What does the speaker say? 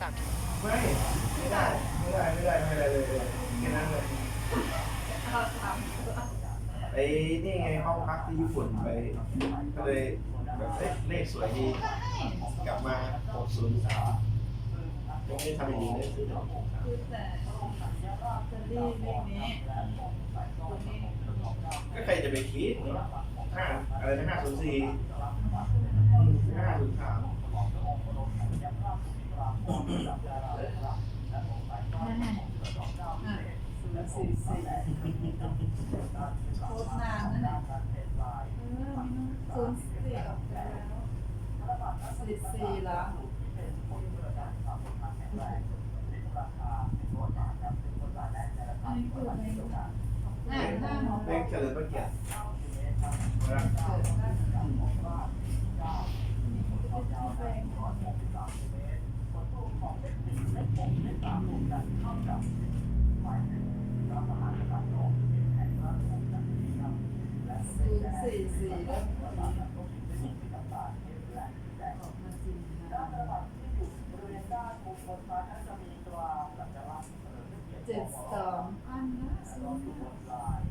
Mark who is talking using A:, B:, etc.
A: สาม
B: ไม่ไม่ได้ไม่ได้ไม่ได้ไม่ได้เลยแค่นั้นเลยไอ้นี่ไงห้องพักที่ญี่ปุ่นไปก็เลยแบบเอ๊ะเลขสวยดีกลับมา603ยังไม่ทำอย่างนี้เลยซื้อ
C: คือแต่จะรีบเลขนี้ตัวนี้
B: ก็ใครจะไปคิดห้าอะไรนะห้าศูนย์สี่ห้าศูนย์สาม
C: นั่นไงอะสี่สี่โคตรนานนั่นแหละเออศูนย์สี่ออกไปแล้วสี่สี่แล้วอันนี้คืออะไรอะห้าห้าหมอ
B: เลขเฉลิมพระเกียรติ สื่อ
C: สื่อสื่อด้วยสองอัน